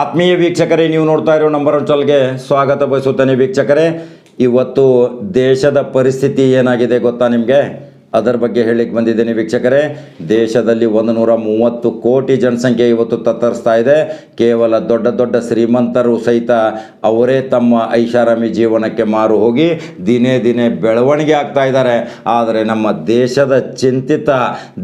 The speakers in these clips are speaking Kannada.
ಆತ್ಮೀಯ ವೀಕ್ಷಕರೇ, ನೀವು ನೋಡ್ತಾ ಇರೋ ನಂಬರ್ ಒನ್ ಚಾನಲ್ಗೆ ಸ್ವಾಗತ ಬಯಸುತ್ತೇನೆ ವೀಕ್ಷಕರೇ. ಇವತ್ತು ದೇಶದ ಪರಿಸ್ಥಿತಿ ಏನಾಗಿದೆ ಗೊತ್ತಾ ನಿಮಗೆ? ಅದರ ಬಗ್ಗೆ ಹೇಳಿಕ್ಕೆ ಬಂದಿದ್ದೀನಿ ವೀಕ್ಷಕರೇ. ದೇಶದಲ್ಲಿ ಒಂದು ನೂರ ಮೂವತ್ತು ಕೋಟಿ ಜನಸಂಖ್ಯೆ ಇವತ್ತು ತತ್ತರಿಸ್ತಾ ಇದೆ. ಕೇವಲ ದೊಡ್ಡ ದೊಡ್ಡ ಶ್ರೀಮಂತರು ಸಹಿತ ಅವರೇ ತಮ್ಮ ಐಷಾರಾಮಿ ಜೀವನಕ್ಕೆ ಮಾರು ಹೋಗಿ ದಿನೇ ದಿನೇ ಬೆಳವಣಿಗೆ ಆಗ್ತಾ ಇದ್ದಾರೆ. ಆದರೆ ನಮ್ಮ ದೇಶದ ಚಿಂತಿತ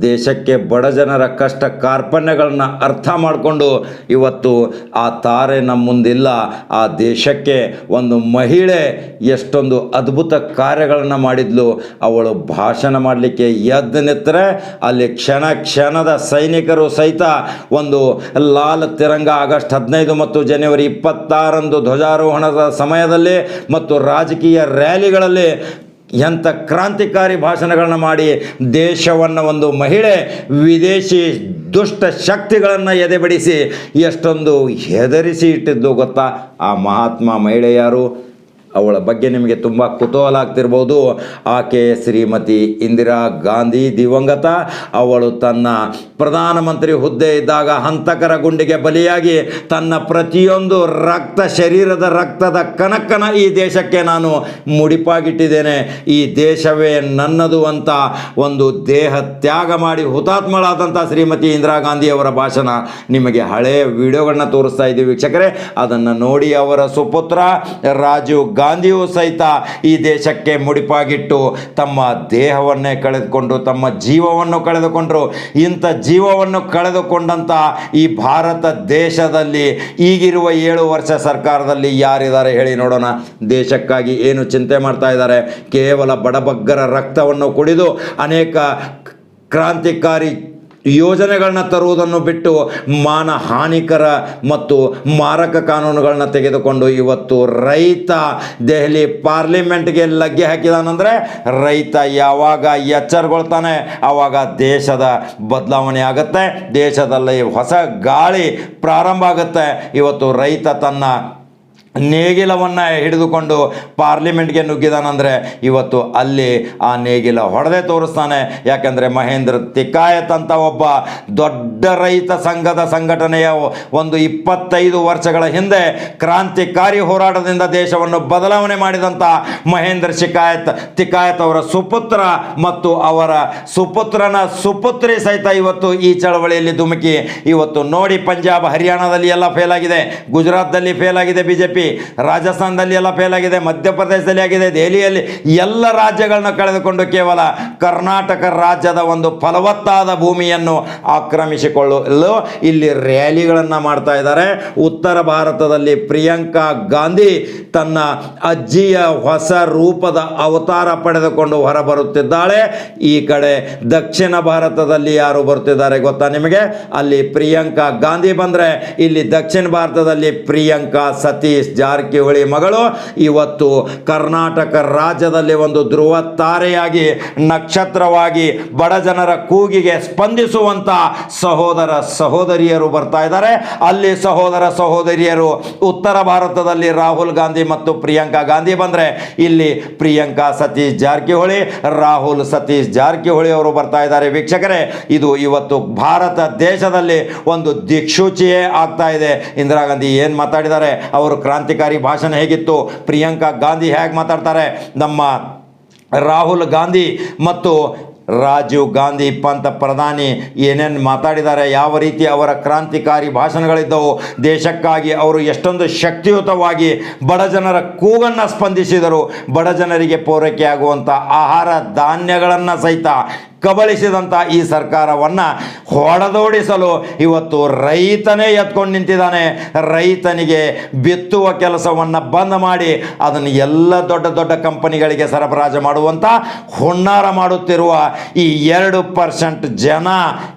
ದೇಶಕ್ಕೆ ಬಡ ಜನರ ಕಷ್ಟ ಕಾರ್ಪಣ್ಯಗಳನ್ನು ಅರ್ಥ ಮಾಡಿಕೊಂಡು ಇವತ್ತು ಆ ತಾರೆ ನಮ್ಮ ಮುಂದಿಲ್ಲ. ಆ ದೇಶಕ್ಕೆ ಒಂದು ಮಹಿಳೆ ಎಷ್ಟೊಂದು ಅದ್ಭುತ ಕಾರ್ಯಗಳನ್ನು ಮಾಡಿದ್ಲು. ಅವಳು ಭಾಷಣ ಮಾಡಲಿಕ್ಕೆ ಎದ್ದು ನಿಂತರೆ ಅಲ್ಲಿ ಕ್ಷಣ ಕ್ಷಣದ ಸೈನಿಕರು ಸಹಿತ ಒಂದು ಲಾಲ್ ತಿರಂಗ ಆಗಸ್ಟ್ ಹದಿನೈದು ಮತ್ತು ಜನವರಿ ಇಪ್ಪತ್ತಾರಂದು ಧ್ವಜಾರೋಹಣದ ಸಮಯದಲ್ಲಿ ಮತ್ತು ರಾಜಕೀಯ ರ್ಯಾಲಿಗಳಲ್ಲಿ ಎಂಥ ಕ್ರಾಂತಿಕಾರಿ ಭಾಷಣಗಳನ್ನು ಮಾಡಿ ದೇಶವನ್ನು ಒಂದು ಮಹಿಳೆ, ವಿದೇಶಿ ದುಷ್ಟ ಶಕ್ತಿಗಳನ್ನು ಎದೆಬಡಿಸಿ ಎಷ್ಟೊಂದು ಹೆದರಿಸಿ ಇಟ್ಟಿದ್ದು ಗೊತ್ತಾ? ಆ ಮಹಾತ್ಮ ಮಹಿಳೆ ಯಾರು ಅವಳ ಬಗ್ಗೆ ನಿಮಗೆ ತುಂಬ ಕುತೂಹಲ ಆಗ್ತಿರ್ಬೋದು. ಆಕೆ ಶ್ರೀಮತಿ ಇಂದಿರಾ ಗಾಂಧಿ ದಿವಂಗತ. ಅವಳು ತನ್ನ ಪ್ರಧಾನಮಂತ್ರಿ ಹುದ್ದೆ ಇದ್ದಾಗ ಹಂತಕರ ಗುಂಡಿಗೆ ಬಲಿಯಾಗಿ ತನ್ನ ಪ್ರತಿಯೊಂದು ರಕ್ತ, ಶರೀರದ ರಕ್ತದ ಕನಕನ ಈ ದೇಶಕ್ಕೆ ನಾನು ಮುಡಿಪಾಗಿಟ್ಟಿದ್ದೇನೆ. ಈ ದೇಶವೇ ನನ್ನದು ಅಂತ ಒಂದು ದೇಹ ತ್ಯಾಗ ಮಾಡಿ ಹುತಾತ್ಮಳಾದಂಥ ಶ್ರೀಮತಿ ಇಂದಿರಾ ಗಾಂಧಿ ಅವರ ಭಾಷಣ ನಿಮಗೆ ಹಳೆಯ ವಿಡಿಯೋಗಳನ್ನ ತೋರಿಸ್ತಾ ಇದ್ದೀವಿ. ವೀಕ್ಷಕರೇ, ಅದನ್ನು ನೋಡಿ ಅವರ ಸುಪುತ್ರ ರಾಜೀವ್ ಗಾಂಧಿಯೂ ಸಹಿತ ಈ ದೇಶಕ್ಕೆ ಮುಡಿಪಾಗಿಟ್ಟು ತಮ್ಮ ದೇಹವನ್ನೇ ಕಳೆದುಕೊಂಡು, ತಮ್ಮ ಜೀವವನ್ನು ಕಳೆದುಕೊಂಡರು. ಇಂಥ ಜೀವವನ್ನು ಕಳೆದುಕೊಂಡಂಥ ಈ ಭಾರತ ದೇಶದಲ್ಲಿ ಈಗಿರುವ ಏಳು ವರ್ಷ ಸರ್ಕಾರದಲ್ಲಿ ಯಾರಿದ್ದಾರೆ ಹೇಳಿ ನೋಡೋಣ. ದೇಶಕ್ಕಾಗಿ ಏನು ಚಿಂತೆ ಮಾಡ್ತಾ ಇದ್ದಾರೆ? ಕೇವಲ ಬಡಬಗ್ಗರ ರಕ್ತವನ್ನು ಕುಡಿದು ಅನೇಕ ಕ್ರಾಂತಿಕಾರಿ ಯೋಜನೆಗಳನ್ನ ತರುವುದನ್ನು ಬಿಟ್ಟು ಮಾನ ಹಾನಿಕರ ಮತ್ತು ಮಾರಕ ಕಾನೂನುಗಳನ್ನ ತೆಗೆದುಕೊಂಡು ಇವತ್ತು ರೈತ ದೆಹಲಿ ಪಾರ್ಲಿಮೆಂಟ್ಗೆ ಲಗ್ಗೆ ಹಾಕಿದಾನಂದ್ರೆ ರೈತ ಯಾವಾಗ ಎಚ್ಚರಗೊಳ್ತಾನೆ ಆವಾಗ ದೇಶದ ಬದಲಾವಣೆ ಆಗುತ್ತೆ, ದೇಶದಲ್ಲಿ ಹೊಸ ಗಾಳಿ ಪ್ರಾರಂಭ ಆಗುತ್ತೆ. ಇವತ್ತು ರೈತ ತನ್ನ ನೇಗಿಲವನ್ನು ಹಿಡಿದುಕೊಂಡು ಪಾರ್ಲಿಮೆಂಟ್ಗೆ ನುಗ್ಗಿದಾನಂದರೆ ಇವತ್ತು ಅಲ್ಲಿ ಆ ನೇಗಿಲ ಹೊಡೆದೇ ತೋರಿಸ್ತಾನೆ. ಯಾಕಂದರೆ ಮಹೇಂದ್ರ ತಿಕಾಯತ್ ಅಂತ ಒಬ್ಬ ದೊಡ್ಡ ರೈತ ಸಂಘದ ಸಂಘಟನೆಯ ಒಂದು ಇಪ್ಪತ್ತೈದು ವರ್ಷಗಳ ಹಿಂದೆ ಕ್ರಾಂತಿಕಾರಿ ಹೋರಾಟದಿಂದ ದೇಶವನ್ನು ಬದಲಾವಣೆ ಮಾಡಿದಂಥ ಮಹೇಂದ್ರ ಶಿಕಾಯತ್ ತಿಕಾಯತ್ ಅವರ ಸುಪುತ್ರ ಮತ್ತು ಅವರ ಸುಪುತ್ರನ ಸುಪುತ್ರಿ ಸಹಿತ ಇವತ್ತು ಈ ಚಳವಳಿಯಲ್ಲಿ ಧುಮುಕಿ. ಇವತ್ತು ನೋಡಿ ಪಂಜಾಬ್ ಹರಿಯಾಣದಲ್ಲಿ ಎಲ್ಲ ಫೇಲ್ ಆಗಿದೆ. ಗುಜರಾತ್ದಲ್ಲಿ ಫೇಲ್ ಆಗಿದೆ ಬಿ ಜೆ ಪಿ ರಾಜಸ್ಥಾನದಲ್ಲಿ ಎಲ್ಲ ಫೇಲ್ ಆಗಿದೆ, ಮಧ್ಯಪ್ರದೇಶದಲ್ಲಿ ಆಗಿದೆ, ದೆಹಲಿಯಲ್ಲಿ ಎಲ್ಲ ರಾಜ್ಯಗಳನ್ನ ಕಳೆದುಕೊಂಡು ಕೇವಲ ಕರ್ನಾಟಕ ರಾಜ್ಯದ ಒಂದು ಫಲವತ್ತಾದ ಭೂಮಿಯನ್ನು ಆಕ್ರಮಿಸಿಕೊಳ್ಳಲು ಇಲ್ಲಿ ರ್ಯಾಲಿಗಳನ್ನು ಮಾಡ್ತಾ ಇದ್ದಾರೆ. ಉತ್ತರ ಭಾರತದಲ್ಲಿ ಪ್ರಿಯಾಂಕಾ ಗಾಂಧಿ ತನ್ನ ಅಜ್ಜಿಯ ಹೊಸ ರೂಪದ ಅವತಾರ ಪಡೆದುಕೊಂಡು ಹೊರಬರುತ್ತಿದ್ದಾಳೆ. ಈ ಕಡೆ ದಕ್ಷಿಣ ಭಾರತದಲ್ಲಿ ಯಾರು ಬರುತ್ತಿದ್ದಾರೆ ಗೊತ್ತಾ ನಿಮಗೆ? ಅಲ್ಲಿ ಪ್ರಿಯಾಂಕಾ ಗಾಂಧಿ ಬಂದರೆ ಇಲ್ಲಿ ದಕ್ಷಿಣ ಭಾರತದಲ್ಲಿ ಪ್ರಿಯಾಂಕಾ ಸತೀಶ್ ಜಾರಕಿಹೊಳಿ ಮಗಳು, ಇವತ್ತು ಕರ್ನಾಟಕ ರಾಜ್ಯದಲ್ಲಿ ಒಂದು ಧ್ರುವ ತಾರೆಯಾಗಿ, ನಕ್ಷತ್ರವಾಗಿ ಬಡ ಜನರ ಕೂಗಿಗೆ ಸ್ಪಂದಿಸುವಂತ ಸಹೋದರ ಸಹೋದರಿಯರು ಬರ್ತಾ ಇದ್ದಾರೆ. ಅಲ್ಲಿ ಸಹೋದರ ಸಹೋದರಿಯರು ಉತ್ತರ ಭಾರತದಲ್ಲಿ ರಾಹುಲ್ ಗಾಂಧಿ ಮತ್ತು ಪ್ರಿಯಾಂಕಾ ಗಾಂಧಿ ಬಂದರೆ ಇಲ್ಲಿ ಪ್ರಿಯಾಂಕಾ ಸತೀಶ್ ಜಾರಕಿಹೊಳಿ, ರಾಹುಲ್ ಸತೀಶ್ ಜಾರಕಿಹೊಳಿ ಅವರು ಬರ್ತಾ ಇದ್ದಾರೆ. ವೀಕ್ಷಕರೇ, ಇದು ಇವತ್ತು ಭಾರತ ದೇಶದಲ್ಲಿ ಒಂದು ದಿಕ್ಸೂಚಿಯೇ ಆಗ್ತಾ ಇದೆ. ಇಂದಿರಾ ಗಾಂಧಿ ಏನು ಮಾತಾಡಿದ್ದಾರೆ? ಅವರು ಕ್ರಾಂತಿಕಾರಿ ಭಾಷಣ ಹೇಗಿತ್ತು? ಪ್ರಿಯಾಂಕಾ ಗಾಂಧಿ ಹೇಗೆ ಮಾತಾಡ್ತಾರೆ? ನಮ್ಮ ರಾಹುಲ್ ಗಾಂಧಿ ಮತ್ತು ರಾಜೀವ್ ಗಾಂಧಿ ಪಂತ ಪ್ರಧಾನಿ ಏನೇನು ಮಾತಾಡಿದ್ದಾರೆ? ಯಾವ ರೀತಿ ಅವರ ಕ್ರಾಂತಿಕಾರಿ ಭಾಷಣಗಳಿದ್ದವು? ದೇಶಕ್ಕಾಗಿ ಅವರು ಎಷ್ಟೊಂದು ಶಕ್ತಿಯುತವಾಗಿ ಬಡ ಜನರ ಕೂಗನ್ನು ಸ್ಪಂದಿಸಿದರು. ಬಡ ಜನರಿಗೆ ಪೂರೈಕೆಯಾಗುವಂಥ ಆಹಾರ ಧಾನ್ಯಗಳನ್ನು ಸಹಿತ ಕಬಳಿಸಿದಂಥ ಈ ಸರ್ಕಾರವನ್ನು ಹೊಡೆದೋಡಿಸಲು ಇವತ್ತು ರೈತನೇ ಎತ್ಕೊಂಡು ನಿಂತಿದ್ದಾನೆ. ರೈತನಿಗೆ ಬಿತ್ತುವ ಕೆಲಸವನ್ನು ಬಂದ್ ಮಾಡಿ ಅದನ್ನು ಎಲ್ಲ ದೊಡ್ಡ ದೊಡ್ಡ ಕಂಪನಿಗಳಿಗೆ ಸರಬರಾಜು ಮಾಡುವಂಥ ಹುನ್ನಾರ ಮಾಡುತ್ತಿರುವ ಈ ಎರಡು ಪರ್ಸೆಂಟ್ ಜನ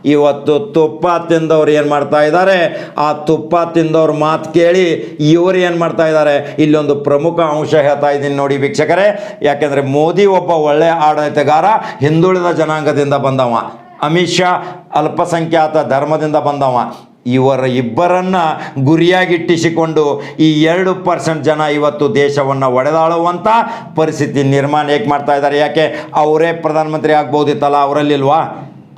ಇವತ್ತು ತುಪ್ಪ ತಿಂದವ್ರು ಏನು ಮಾಡ್ತಾ ಇದ್ದಾರೆ? ಆ ತುಪ್ಪ ತಿಂದವ್ರ ಮಾತು ಕೇಳಿ ಇವರು ಏನು ಮಾಡ್ತಾ ಇದ್ದಾರೆ? ಇಲ್ಲೊಂದು ಪ್ರಮುಖ ಅಂಶ ಹೇಳ್ತಾ ಇದ್ದೀನಿ ನೋಡಿ ವೀಕ್ಷಕರೇ. ಯಾಕೆಂದರೆ ಮೋದಿ ಒಬ್ಬ ಒಳ್ಳೆಯ ಆಡಳಿತಗಾರ, ಹಿಂದುಳಿದ ಜನಾಂಗದಿಂದ ಬಂದವ. ಅಮಿತ್ ಶಾ ಅಲ್ಪಸಂಖ್ಯಾತ ಧರ್ಮದಿಂದ ಬಂದವ. ಇವರ ಇಬ್ಬರನ್ನ ಗುರಿಯಾಗಿಟ್ಟಿಸಿಕೊಂಡು ಈ ಎರಡು ಪರ್ಸೆಂಟ್ ಜನ ಇವತ್ತು ದೇಶವನ್ನು ಒಡೆದಾಳುವಂಥ ಪರಿಸ್ಥಿತಿ ನಿರ್ಮಾಣ ಹೇಗೆ ಮಾಡ್ತಾ ಇದ್ದಾರೆ? ಯಾಕೆ? ಅವರೇ ಪ್ರಧಾನಮಂತ್ರಿ ಆಗ್ಬೋದಿತ್ತಲ್ಲ? ಅವರಲ್ಲಿಲ್ವಾ?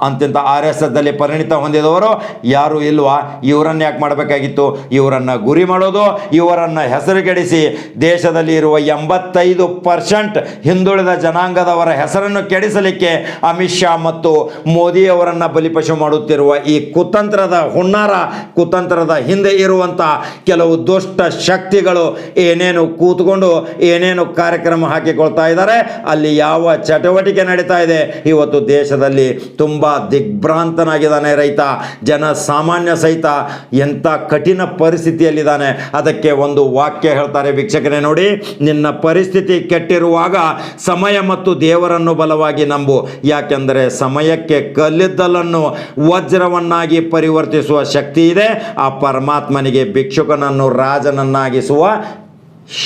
ಅಂತಿಂತ ಆರ್ ಎಸ್ ಎಸ್ದಲ್ಲಿ ಪರಿಣಿತ ಹೊಂದಿದವರು ಯಾರು ಇಲ್ವಾ? ಇವರನ್ನು ಯಾಕೆ ಮಾಡಬೇಕಾಗಿತ್ತು? ಇವರನ್ನು ಗುರಿ ಮಾಡೋದು, ಇವರನ್ನು ಹೆಸರುಗೆಡಿಸಿ ದೇಶದಲ್ಲಿ ಇರುವ ಎಂಬತ್ತೈದು ಪರ್ಸೆಂಟ್ ಹಿಂದುಳಿದ ಜನಾಂಗದವರ ಹೆಸರನ್ನು ಕೆಡಿಸಲಿಕ್ಕೆ ಅಮಿತ್ ಶಾ ಮತ್ತು ಮೋದಿಯವರನ್ನು ಬಲಿಪಶು ಮಾಡುತ್ತಿರುವ ಈ ಕುತಂತ್ರದ ಹುನ್ನಾರ, ಕುತಂತ್ರದ ಹಿಂದೆ ಇರುವಂಥ ಕೆಲವು ದುಷ್ಟ ಶಕ್ತಿಗಳು ಏನೇನು ಕೂತ್ಕೊಂಡು ಏನೇನು ಕಾರ್ಯಕ್ರಮ ಹಾಕಿಕೊಳ್ತಾ ಇದ್ದಾರೆ, ಅಲ್ಲಿ ಯಾವ ಚಟುವಟಿಕೆ ನಡೀತಾ ಇದೆ? ಇವತ್ತು ದೇಶದಲ್ಲಿ ತುಂಬ ದಿಗ್ಭ್ರಾಂತನಾಗಿದ್ದಾನೆ ರೈತ. ಜನ ಸಾಮಾನ್ಯ ಸಹಿತ ಎಂಥ ಕಠಿಣ ಪರಿಸ್ಥಿತಿಯಲ್ಲಿದ್ದಾನೆ. ಅದಕ್ಕೆ ಒಂದು ವಾಕ್ಯ ಹೇಳ್ತಾರೆ ವೀಕ್ಷಕರೇ ನೋಡಿ. ನಿನ್ನ ಪರಿಸ್ಥಿತಿ ಕೆಟ್ಟಿರುವಾಗ ಸಮಯ ಮತ್ತು ದೇವರನ್ನು ಬಲವಾಗಿ ನಂಬು. ಯಾಕೆಂದರೆ ಸಮಯಕ್ಕೆ ಕಲ್ಲಿದ್ದಲನ್ನು ವಜ್ರವನ್ನಾಗಿ ಪರಿವರ್ತಿಸುವ ಶಕ್ತಿ ಇದೆ. ಆ ಪರಮಾತ್ಮನಿಗೆ ಭಿಕ್ಷುಕನನ್ನು ರಾಜನನ್ನಾಗಿಸುವ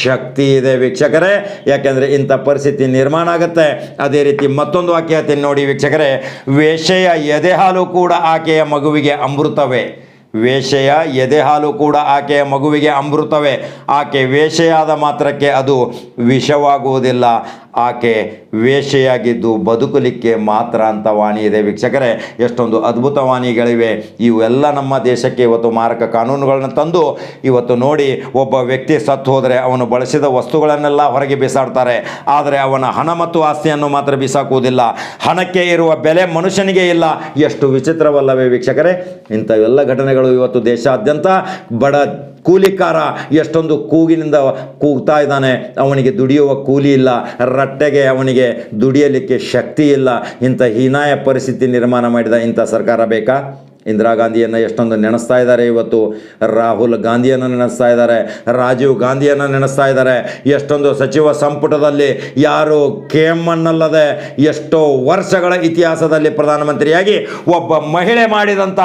ಶಕ್ತಿ ಇದೆ ವೀಕ್ಷಕರೇ. ಯಾಕೆಂದರೆ ಇಂಥ ಪರಿಸ್ಥಿತಿ ನಿರ್ಮಾಣ ಆಗುತ್ತೆ. ಅದೇ ರೀತಿ ಮತ್ತೊಂದು ವಾಕ್ಯ ಹೇಳ್ತೀನಿ ನೋಡಿ ವೀಕ್ಷಕರೇ. ವೇಷೆಯ ಎದೆ ಹಾಲು ಕೂಡ ಆಕೆಯ ಮಗುವಿಗೆ ಅಮೃತವೇ. ವೇಷೆಯ ಎದೆ ಹಾಲು ಕೂಡ ಆಕೆಯ ಮಗುವಿಗೆ ಅಮೃತವೇ. ಆಕೆ ವೇಷೆಯಾದ ಮಾತ್ರಕ್ಕೆ ಅದು ವಿಷವಾಗುವುದಿಲ್ಲ. ಆಕೆ ವೇಷೆಯಾಗಿದ್ದು ಬದುಕಲಿಕ್ಕೆ ಮಾತ್ರ ಅಂತ ವಾಣಿ ಇದೆ. ವೀಕ್ಷಕರೇ, ಎಷ್ಟೊಂದು ಅದ್ಭುತ ವಾಣಿಗಳಿವೆ. ಇವೆಲ್ಲ ನಮ್ಮ ದೇಶಕ್ಕೆ ಇವತ್ತು ಮಾರಕ ಕಾನೂನುಗಳನ್ನು ತಂದು ಇವತ್ತು ನೋಡಿ ಒಬ್ಬ ವ್ಯಕ್ತಿ ಸತ್ತು ಹೋದರೆ ಅವನು ಬಳಸಿದ ವಸ್ತುಗಳನ್ನೆಲ್ಲ ಹೊರಗೆ ಬಿಸಾಡ್ತಾರೆ. ಆದರೆ ಅವನ ಹಣ ಮತ್ತು ಆಸ್ತಿಯನ್ನು ಮಾತ್ರ ಬಿಸಾಕುವುದಿಲ್ಲ. ಹಣಕ್ಕೆ ಇರುವ ಬೆಲೆ ಮನುಷ್ಯನಿಗೆ ಇಲ್ಲ. ಎಷ್ಟು ವಿಚಿತ್ರವಲ್ಲವೇ ವೀಕ್ಷಕರೇ. ಇಂಥವೆಲ್ಲ ಘಟನೆಗಳು ಇವತ್ತು ದೇಶಾದ್ಯಂತ ಬಡ ಕೂಲಿಕಾರ ಎಷ್ಟೊಂದು ಕೂಗಿನಿಂದ ಕೂಗ್ತಾ ಇದ್ದಾನೆ. ಅವನಿಗೆ ದುಡಿಯುವ ಕೂಲಿ ಇಲ್ಲ. ರಟ್ಟೆಗೆ ಅವನಿಗೆ ದುಡಿಯಲಿಕ್ಕೆ ಶಕ್ತಿ ಇಲ್ಲ. ಇಂಥ ಹೀನಾಯ ಪರಿಸ್ಥಿತಿ ನಿರ್ಮಾಣ ಮಾಡಿದ ಇಂಥ ಸರ್ಕಾರ ಬೇಕಾ? ಇಂದಿರಾ ಗಾಂಧಿಯನ್ನು ಎಷ್ಟೊಂದು ನೆನೆಸ್ತಾ ಇದ್ದಾರೆ ಇವತ್ತು. ರಾಹುಲ್ ಗಾಂಧಿಯನ್ನು ನೆನೆಸ್ತಾ ಇದ್ದಾರೆ. ರಾಜೀವ್ ಗಾಂಧಿಯನ್ನು ನೆನೆಸ್ತಾ ಇದ್ದಾರೆ. ಎಷ್ಟೊಂದು ಸಚಿವ ಸಂಪುಟದಲ್ಲಿ ಯಾರು ಕೆ ಎಮ್ಮನ್ನಲ್ಲದೆ ಎಷ್ಟೋ ವರ್ಷಗಳ ಇತಿಹಾಸದಲ್ಲಿ ಪ್ರಧಾನಮಂತ್ರಿಯಾಗಿ ಒಬ್ಬ ಮಹಿಳೆ ಮಾಡಿದಂಥ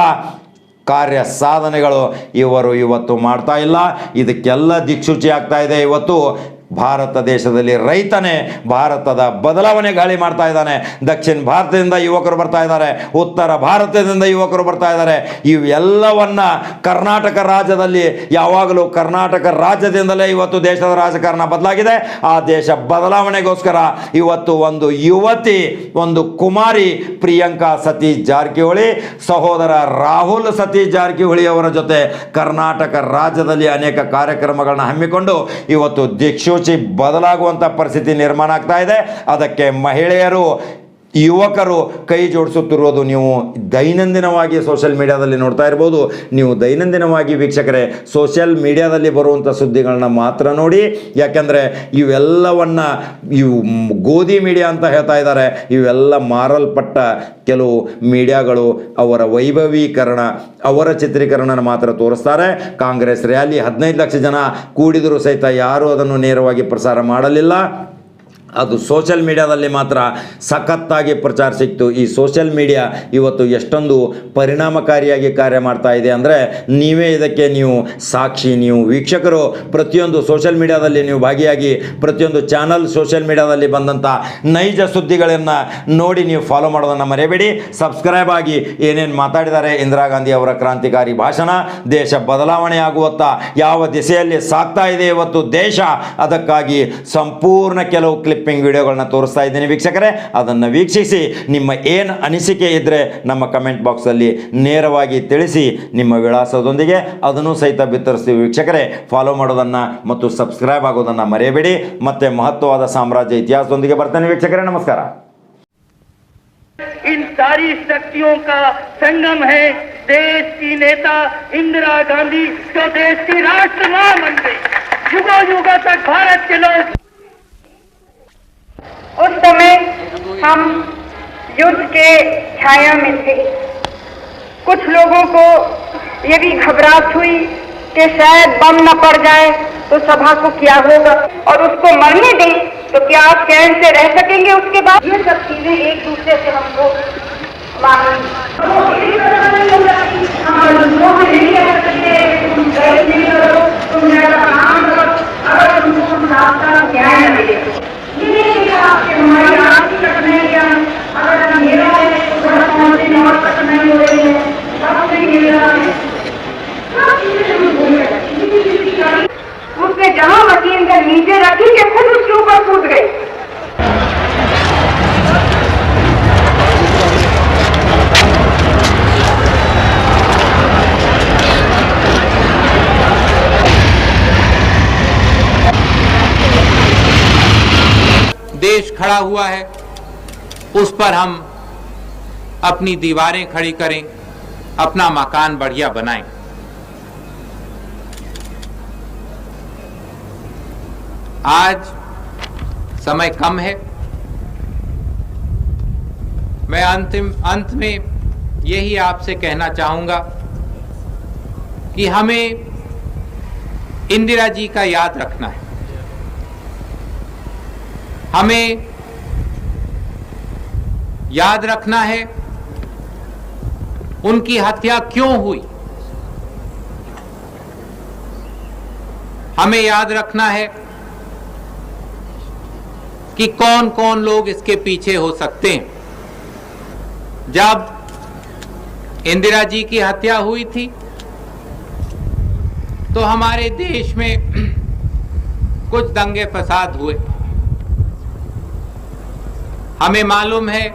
ಕಾರ್ಯ ಸಾಧನೆಗಳು ಇವರು ಇವತ್ತು ಮಾಡ್ತಾ ಇಲ್ಲ. ಇದಕ್ಕೆಲ್ಲ ದಿಕ್ಸೂಚಿ ಆಗ್ತಾ ಇದೆ. ಇವತ್ತು ಭಾರತ ದೇಶದಲ್ಲಿ ರೈತನೇ ಭಾರತದ ಬದಲಾವಣೆ ಗಾಳಿ ಮಾಡ್ತಾ ಇದ್ದಾನೆ. ದಕ್ಷಿಣ ಭಾರತದಿಂದ ಯುವಕರು ಬರ್ತಾ ಇದ್ದಾರೆ. ಉತ್ತರ ಭಾರತದಿಂದ ಯುವಕರು ಬರ್ತಾ ಇದ್ದಾರೆ. ಇವೆಲ್ಲವನ್ನ ಕರ್ನಾಟಕ ರಾಜ್ಯದಲ್ಲಿ ಯಾವಾಗಲೂ ಕರ್ನಾಟಕ ರಾಜ್ಯದಿಂದಲೇ ಇವತ್ತು ದೇಶದ ರಾಜಕಾರಣ ಬದಲಾಗಿದೆ. ಆ ದೇಶ ಬದಲಾವಣೆಗೋಸ್ಕರ ಇವತ್ತು ಒಂದು ಯುವತಿ, ಒಂದು ಕುಮಾರಿ ಪ್ರಿಯಾಂಕಾ ಸತೀಶ್ ಜಾರಕಿಹೊಳಿ, ಸಹೋದರ ರಾಹುಲ್ ಸತೀಶ್ ಜಾರಕಿಹೊಳಿ ಅವರ ಜೊತೆ ಕರ್ನಾಟಕ ರಾಜ್ಯದಲ್ಲಿ ಅನೇಕ ಕಾರ್ಯಕ್ರಮಗಳನ್ನ ಹಮ್ಮಿಕೊಂಡು ಇವತ್ತು ದಿಕ್ಸೂಚಿ ಬದಲಾಗುವಂಥ ಪರಿಸ್ಥಿತಿ ನಿರ್ಮಾಣ ಆಗ್ತಾ ಇದೆ. ಅದಕ್ಕೆ ಮಹಿಳೆಯರು ಯುವಕರು ಕೈ ಜೋಡಿಸುತ್ತಿರುವುದು ನೀವು ದೈನಂದಿನವಾಗಿ ಸೋಷಿಯಲ್ ಮೀಡಿಯಾದಲ್ಲಿ ನೋಡ್ತಾ ಇರ್ಬೋದು. ನೀವು ದೈನಂದಿನವಾಗಿ ವೀಕ್ಷಕರೇ ಸೋಷಿಯಲ್ ಮೀಡಿಯಾದಲ್ಲಿ ಬರುವಂಥ ಸುದ್ದಿಗಳನ್ನ ಮಾತ್ರ ನೋಡಿ. ಯಾಕೆಂದರೆ ಇವೆಲ್ಲವನ್ನು ಇವು ಗೋಧಿ ಮೀಡಿಯಾ ಅಂತ ಹೇಳ್ತಾ ಇದ್ದಾರೆ. ಇವೆಲ್ಲ ಮಾರಲ್ಪಟ್ಟ ಕೆಲವು ಮೀಡಿಯಾಗಳು ಅವರ ವೈಭವೀಕರಣ, ಅವರ ಚಿತ್ರೀಕರಣನ ಮಾತ್ರ ತೋರಿಸ್ತಾರೆ. ಕಾಂಗ್ರೆಸ್ ರ್ಯಾಲಿ ಹದಿನೈದು ಲಕ್ಷ ಜನ ಕೂಡಿದರೂ ಸಹಿತ ಯಾರೂ ಅದನ್ನು ನೇರವಾಗಿ ಪ್ರಸಾರ ಮಾಡಲಿಲ್ಲ. ಅದು ಸೋಷಿಯಲ್ ಮೀಡಿಯಾದಲ್ಲಿ ಮಾತ್ರ ಸಖತ್ತಾಗಿ ಪ್ರಚಾರ ಸಿಕ್ತು. ಈ ಸೋಷಿಯಲ್ ಮೀಡಿಯಾ ಇವತ್ತು ಎಷ್ಟೊಂದು ಪರಿಣಾಮಕಾರಿಯಾಗಿ ಕಾರ್ಯ ಮಾಡ್ತಾ ಇದೆ ಅಂದರೆ ನೀವೇ ಇದಕ್ಕೆ ನೀವು ಸಾಕ್ಷಿ, ನೀವು ವೀಕ್ಷಕರು. ಪ್ರತಿಯೊಂದು ಸೋಷಿಯಲ್ ಮೀಡಿಯಾದಲ್ಲಿ ನೀವು ಭಾಗಿಯಾಗಿ ಪ್ರತಿಯೊಂದು ಚಾನಲ್ ಸೋಷಿಯಲ್ ಮೀಡಿಯಾದಲ್ಲಿ ಬಂದಂಥ ನೈಜ ಸುದ್ದಿಗಳನ್ನು ನೋಡಿ ನೀವು ಫಾಲೋ ಮಾಡೋದನ್ನು ಮರೆಯಬೇಡಿ. ಸಬ್ಸ್ಕ್ರೈಬ್ ಆಗಿ ಏನೇನು ಮಾತಾಡಿದ್ದಾರೆ ಇಂದಿರಾ ಗಾಂಧಿ ಅವರ ಕ್ರಾಂತಿಕಾರಿ ಭಾಷಣ. ದೇಶ ಬದಲಾವಣೆ ಆಗುವತ್ತ ಯಾವ ದಿಸೆಯಲ್ಲಿ ಸಾಗ್ತಾ ಇದೆ ಇವತ್ತು ದೇಶ. ಅದಕ್ಕಾಗಿ ಸಂಪೂರ್ಣ ಕೆಲವು ಕ್ಲಿಪ್ಪಿಂಗ್ ವಿಡಿಯೋಗಳನ್ನ ತೋರಿಸ್ತಾ ಇದ್ದೀನಿ ವೀಕ್ಷಕರೇ ಅದನ್ನು ವೀಕ್ಷಿಸಿ ನಿಮ್ಮ ಏನು ಅನಿಸಿಕೆ ಇದ್ದರೆ ನಮ್ಮ ಕಮೆಂಟ್ ಬಾಕ್ಸಲ್ಲಿ ನೇರವಾಗಿ ತಿಳಿಸಿ ನಿಮ್ಮ ವಿಳಾಸದೊಂದಿಗೆ ಅದನ್ನು ಸಹಿತ ಬಿತ್ತರಿಸ್ತೀವಿ ವೀಕ್ಷಕರೇ ಫಾಲೋ ಮಾಡೋದನ್ನು ಮತ್ತು ಸಬ್ಸ್ಕ್ರೈಬ್ ಆಗೋದನ್ನು ಮರೆಯಬೇಡಿ ಮತ್ತೆ ಮಹತ್ವವಾದ ಸಾಮ್ರಾಜ್ಯ ಇತಿಹಾಸದೊಂದಿಗೆ ಬರ್ತೇನೆ ವೀಕ್ಷಕರೇ ನಮಸ್ಕಾರ इन सारी शक्तियों का संगम है देश की नेता इंदिरा गांधी जो देश की राष्ट्र मां बन गई युगों युगों तक भारत के लोग उस समय हम युद्ध के छाया में थे। कुछ लोगों को ये भी घबराहट हुई कि शायद बम न पड़ जाए तो सभा को क्या होगा और उसको मरने दें तो क्या आप चैन से रह सकेंगे उसके बाद? ये सब चीज़ें एक दूसरे से हमको न्याय उसने जहाँ मशीन के नीचे रखी के खुद उसके ऊपर कूद गई। देश खड़ा हुआ है, उस पर हम अपनी दीवारें खड़ी करें, अपना मकान बढ़िया बनाएँ। आज समय कम है। मैं अंतिम, अंत में यही आपसे कहना चाहूँगा कि हमें इंदिरा जी का याद रखना है। हमें याद रखना है उनकी हत्या क्यों हुई? हमें याद रखना है कि कौन कौन लोग इसके पीछे हो सकते हैं। जब इंदिरा जी की हत्या हुई थी तो हमारे देश में कुछ दंगे फसाद हुए। हमें मालूम है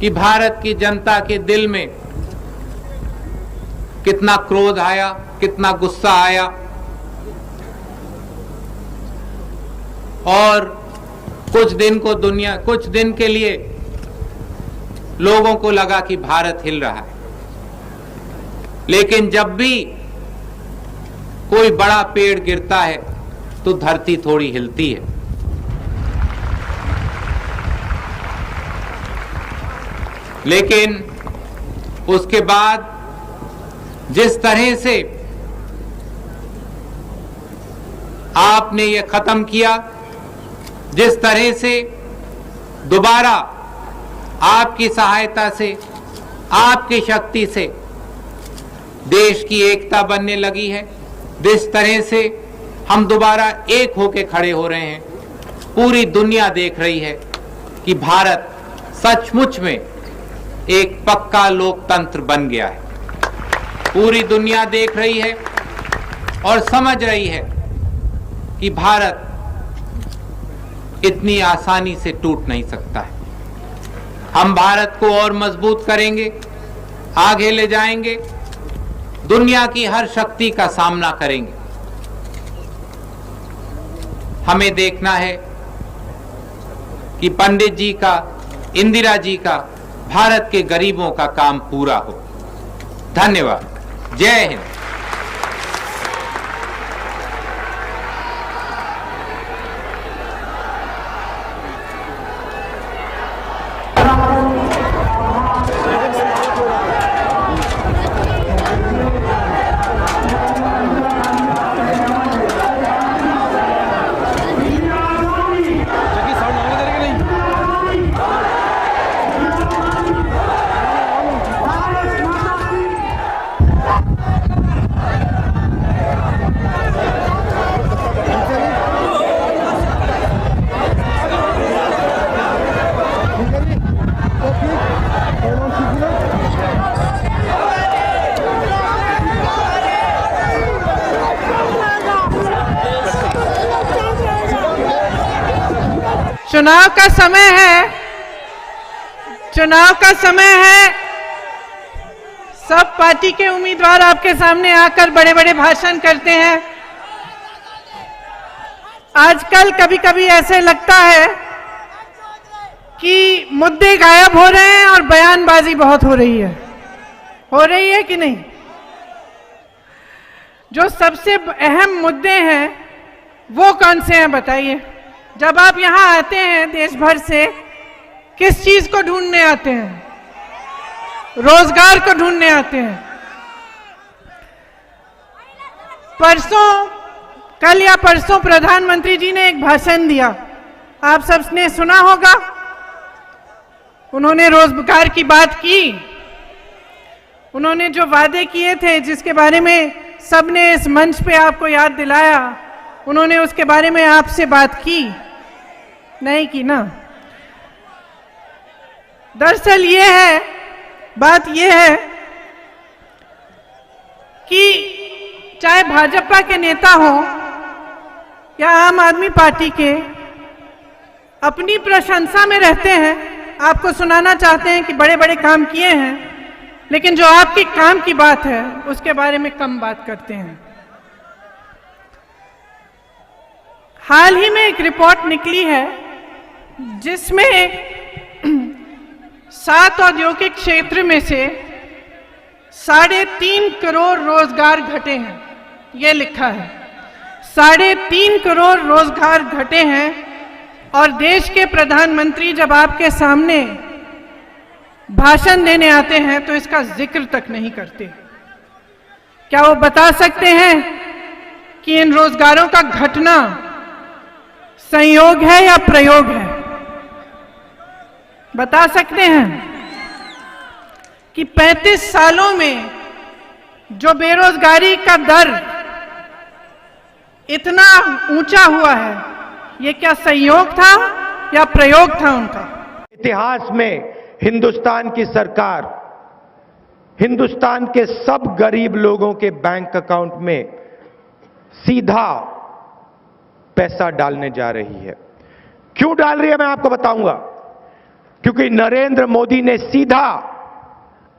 कि भारत की जनता के दिल में कितना क्रोध आया, कितना गुस्सा आया। और कुछ दिन को दुनिया, कुछ दिन के लिए लोगों को लगा कि भारत हिल रहा है। लेकिन जब भी कोई बड़ा पेड़ गिरता है तो धरती थोड़ी हिलती है। लेकिन उसके बाद जिस तरह से आपने ये खत्म किया, जिस तरह से दोबारा आपकी सहायता से, आपकी शक्ति से देश की एकता बनने लगी है, जिस तरह से हम दोबारा एक होके खड़े हो रहे हैं, पूरी दुनिया देख रही है कि भारत सचमुच में एक पक्का लोकतंत्र बन गया है। पूरी दुनिया देख रही है और समझ रही है कि भारत इतनी आसानी से टूट नहीं सकता है। हम भारत को और मज़बूत करेंगे, आगे ले जाएँगे, दुनिया की हर शक्ति का सामना करेंगे। हमें देखना है कि पंडित जी का, इंदिरा जी का भारत के गरीबों का काम पूरा हो। धन्यवाद। जय हिंद। चुनाव का समय है। चुनाव का समय है। सब पार्टी के उम्मीदवार आपके सामने आकर बड़े बड़े भाषण करते हैं। आजकल कभी कभी ऐसे लगता है कि मुद्दे गायब हो रहे हैं और बयानबाजी बहुत हो रही है। हो रही है कि नहीं? जो सबसे अहम मुद्दे हैं, वो कौन से हैं बताइए? जब आप यहाँ आते हैं देश भर से, किस चीज़ को ढूँढने आते हैं? रोज़गार को ढूँढने आते हैं। परसों, कल या परसों प्रधानमंत्री जी ने एक भाषण दिया। आप सबने सुना होगा। उन्होंने रोज़गार की बात की। उन्होंने जो वादे किए थे, जिसके बारे में सबने इस मंच पे आपको याद दिलाया, उन्होंने उसके बारे में आपसे बात की। नहीं की ना। दरअसल ये है, बात ये है कि चाहे भाजपा के नेता हो या आम आदमी पार्टी के, अपनी प्रशंसा में रहते हैं। आपको सुनाना चाहते हैं कि बड़े बड़े काम किए हैं, लेकिन जो आपके काम की बात है, उसके बारे में कम बात करते हैं। हाल ही में एक रिपोर्ट निकली है जिसमें सात औद्योगिक क्षेत्र में से साढ़े तीन करोड़ रोज़गार घटे हैं, ये लिखा है। साढ़े तीन करोड़ रोज़गार घटे हैं और देश के प्रधानमंत्री जब आपके सामने भाषण देने आते हैं तो इसका ज़िक्र तक नहीं करते। क्या वो बता सकते हैं कि इन रोजगारों का घटना संयोग है या प्रयोग है? बता सकते हैं कि 35 सालों में जो बेरोजगारी का दर इतना ऊँचा हुआ है, ये क्या संयोग था या प्रयोग था उनका? इतिहास में हिंदुस्तान की सरकार, हिंदुस्तान के सब गरीब लोगों के बैंक अकाउंट में सीधा पैसा डालने जा रही है। क्यों डाल रही है मैं आपको बताऊँगा? क्योंकि नरेंद्र मोदी ने सीधा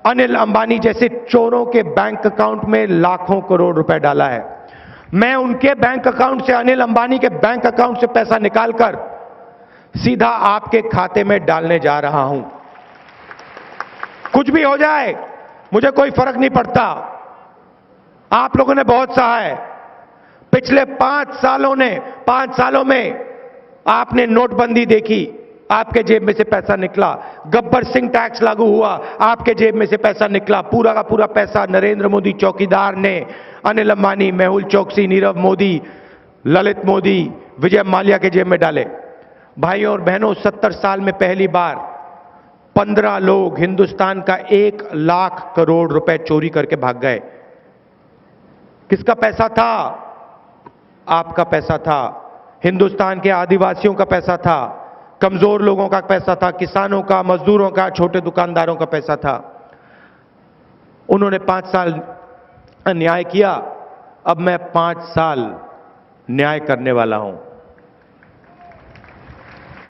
अनिल अंबानी जैसे चोरों के बैंक अकाउंट में लाखों करोड़ रुपए डाला है। मैं उनके बैंक अकाउंट से, अनिल अंबानी के बैंक अकाउंट से पैसा निकालकर सीधा आपके खाते में डालने जा रहा हूँ। कुछ भी हो जाए, मुझे कोई फ़र्क नहीं पड़ता। आप लोगों ने बहुत सहा है। पिछले पाँच सालों ने, पाँच सालों में आपने नोटबंदी देखी। आपके जेब में से पैसा निकला। गब्बर सिंह टैक्स लागू हुआ। आपके जेब में से पैसा निकला। पूरा का पूरा पैसा नरेंद्र मोदी चौकीदार ने। अनिल अंबानी, मेहुल चौकसी, नीरव मोदी, ललित मोदी, विजय माल्या के जेब में डाले। भाइयों और बहनों, सत्तर साल में पहली बार पंद्रह लोग हिंदुस्तान का एक लाख करोड़ रुपए चोरी करके भाग गए। किसका पैसा था? आपका पैसा था। हिंदुस्तान के आदिवासियों का पैसा था। कमज़ोर लोगों का पैसा था, किसानों का, मजदूरों का, छोटे दुकानदारों का पैसा था। उन्होंने पाँच साल न्याय किया। अब मैं पाँच साल न्याय करने वाला हूँ।